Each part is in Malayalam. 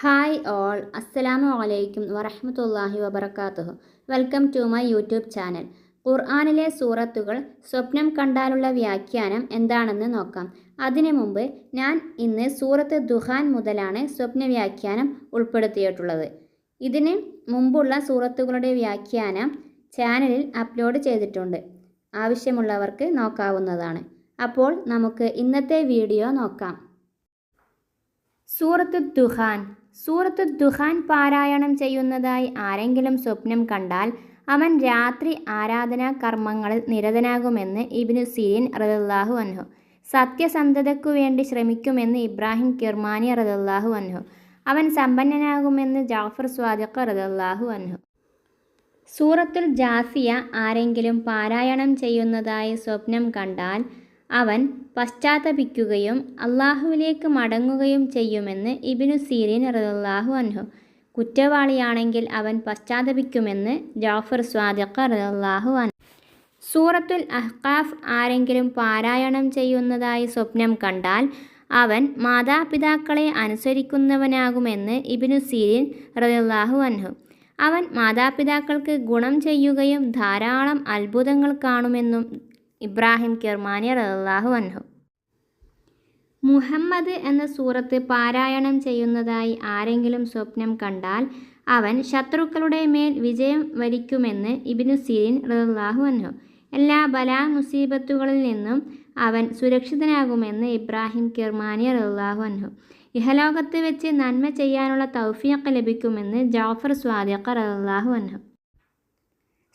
Hi all. അസ്സലാമു അലൈക്കും വറഹമത്തല്ലാഹി വബർക്കാത്തുഹു welcome to my YouTube channel. ഖുർആാനിലെ സൂറത്തുകൾ സ്വപ്നം കണ്ടാലുള്ള വ്യാഖ്യാനം എന്താണെന്ന് നോക്കാം. അതിനു മുമ്പ് ഞാൻ ഇന്ന് സൂറത്ത് ദുഹാൻ മുതലാണ് സ്വപ്ന വ്യാഖ്യാനം ഉൾപ്പെടുത്തിയിട്ടുള്ളത്. ഇതിന് മുമ്പുള്ള സൂറത്തുകളുടെ വ്യാഖ്യാനം ചാനലിൽ അപ്ലോഡ് ചെയ്തിട്ടുണ്ട്. ആവശ്യമുള്ളവർക്ക് നോക്കാവുന്നതാണ്. അപ്പോൾ നമുക്ക് ഇന്നത്തെ വീഡിയോ നോക്കാം. സൂറത്ത് ദുഹാൻ. സൂറത്ത് ദുഹാൻ പാരായണം ചെയ്യുന്നതായി ആരെങ്കിലും സ്വപ്നം കണ്ടാൽ അവൻ രാത്രി ആരാധനാ കർമ്മങ്ങളിൽ നിരതനാകുമെന്ന് ഇബിനു സിരീൻ റദല്ലാഹു അൻഹു. സത്യസന്ധതയ്ക്കു വേണ്ടി ശ്രമിക്കുമെന്ന് ഇബ്രാഹിം കിർമാനി റദല്ലാഹു അൻഹു. അവൻ സമ്പന്നനാകുമെന്ന് ജാഫർ സ്വാദിഖ് റദല്ലാഹു അൻഹു. സൂറത്തുൽ ജാസിയ ആരെങ്കിലും പാരായണം ചെയ്യുന്നതായി സ്വപ്നം കണ്ടാൽ അവൻ പശ്ചാത്തപിക്കുകയും അള്ളാഹുവിലേക്ക് മടങ്ങുകയും ചെയ്യുമെന്ന് ഇബിനു സീരീൻ റദാഹു അൻഹു. കുറ്റവാളിയാണെങ്കിൽ അവൻ പശ്ചാത്തപിക്കുമെന്ന് ജാഫർ സ്വാദിഖ് റദാഹു അൻഹു. സൂറത്തുൽ അഹ്കാഫ് ആരെങ്കിലും പാരായണം ചെയ്യുന്നതായി സ്വപ്നം കണ്ടാൽ അവൻ മാതാപിതാക്കളെ അനുസരിക്കുന്നവനാകുമെന്ന് ഇബിനു സീരീൻ റദാഹു അൻഹു. അവൻ മാതാപിതാക്കൾക്ക് ഗുണം ചെയ്യുകയും ധാരാളം അത്ഭുതങ്ങൾ കാണുമെന്നും ഇബ്രാഹിം കിർമാനി റഹു അൻഹു. മുഹമ്മദ് എന്ന സൂറത്ത് പാരായണം ചെയ്യുന്നതായി ആരെങ്കിലും സ്വപ്നം കണ്ടാൽ അവൻ ശത്രുക്കളുടെ മേൽ വിജയം വരിക്കുമെന്ന് ഇബിനു സീരിൻ റഹു അൻഹു. എല്ലാ ബലാ മുസീബത്തുകളിൽ നിന്നും അവൻ സുരക്ഷിതനാകുമെന്ന് ഇബ്രാഹിം കിർമാനി റഹു അൻഹു. ഇഹലോകത്ത് വെച്ച് നന്മ ചെയ്യാനുള്ള തൗഫീഖ് ലഭിക്കുമെന്ന് ജാഫർ സ്വാദിഖ് റല്ലാഹു അൻഹു.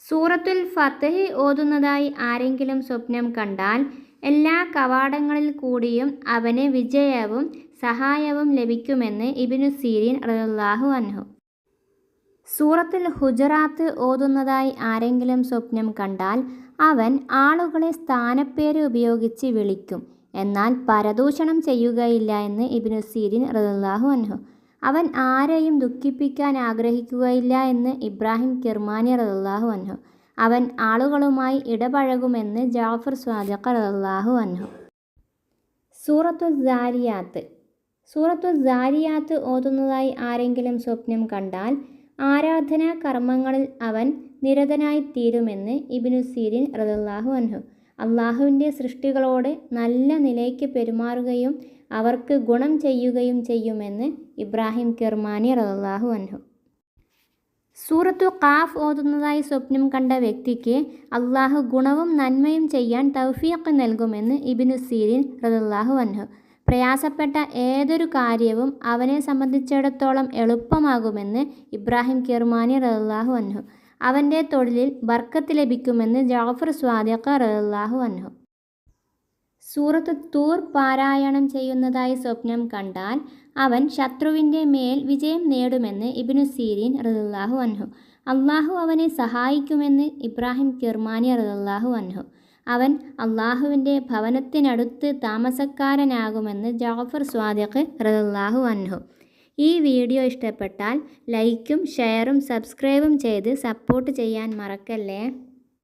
സൂറത്തുൽ ഫത്തഹ് ഓതുന്നതായി ആരെങ്കിലും സ്വപ്നം കണ്ടാൽ എല്ലാ കവാടങ്ങളിൽ കൂടിയും അവന് വിജയവും സഹായവും ലഭിക്കുമെന്ന് ഇബിനു സീരീൻ റലാഹു അൻഹു. സൂറത്തുൽ ഹുജറാത്ത് ഓതുന്നതായി ആരെങ്കിലും സ്വപ്നം കണ്ടാൽ അവൻ ആളുകളെ സ്ഥാനപ്പേര് ഉപയോഗിച്ച് വിളിക്കും. എന്നാൽ പരദൂഷണം ചെയ്യുകയില്ല എന്ന് ഇബിനു സീരീൻ റലാഹു അൻഹു. അവൻ ആരെയും ദുഃഖിപ്പിക്കാൻ ആഗ്രഹിക്കുകയില്ല എന്ന് ഇബ്രാഹിം കിർമാനി റല്ലാഹു അൻഹു. അവൻ ആളുകളുമായി ഇടപഴകുമെന്ന് ജാഫർ സ്വാദിഖ് റല്ലാഹു അൻഹു. സൂറത്തു ജാരിയാത്ത് സൂറത്തു ജാരിയാത്ത് ഓതുന്നതായി ആരെങ്കിലും സ്വപ്നം കണ്ടാൽ ആരാധനാ കർമ്മങ്ങളിൽ അവൻ നിരതനായിത്തീരുമെന്ന് ഇബിനുസീരിൻ ഇബിനു സീരിൻ റദല്ലാഹു അൻഹു. അള്ളാഹുവിന്റെ സൃഷ്ടികളോട് നല്ല നിലയ്ക്ക് പെരുമാറുകയും അവർക്ക് ഗുണം ചെയ്യുകയും ചെയ്യുമെന്ന് ഇബ്രാഹിം കിർമാനി റഹ്ലാഹു അൻഹു. സൂറത്തു കാഫ് ഓതുന്നതായി സ്വപ്നം കണ്ട വ്യക്തിക്ക് അള്ളാഹു ഗുണവും നന്മയും ചെയ്യാൻ തൗഫീഖ് നൽകുമെന്ന് ഇബിനു സീരിൻ റദല്ലാഹു അൻഹു. പ്രയാസപ്പെട്ട ഏതൊരു കാര്യവും അവനെ സംബന്ധിച്ചിടത്തോളം എളുപ്പമാകുമെന്ന് ഇബ്രാഹിം കിർമാനി റദല്ലാഹു അൻഹു. അവന്റെ തൊഴിലിൽ ബർക്കത്ത് ലഭിക്കുമെന്ന് ജാഫർ സ്വാദിഖ് റഹു അൻഹു. സൂറത്ത് തൂർ പാരായണം ചെയ്യുന്നതായി സ്വപ്നം കണ്ടാൽ അവൻ ശത്രുവിന്റെ മേൽ വിജയം നേടുമെന്ന് ഇബിനു സീരീൻ റഹു അൻഹു. അള്ളാഹു അവനെ സഹായിക്കുമെന്ന് ഇബ്രാഹിം കിർമാനി റഹു അൻഹു. അവൻ അള്ളാഹുവിന്റെ ഭവനത്തിനടുത്ത് താമസക്കാരനാകുമെന്ന് ജാഫർ സ്വാദിഖ് റഹു അൻഹു. ഈ വീഡിയോ ഇഷ്ടപ്പെട്ടാൽ ലൈക്കും ഷെയറും സബ്സ്ക്രൈബും ചെയ്ത് സപ്പോർട്ട് ചെയ്യാൻ മറക്കല്ലേ?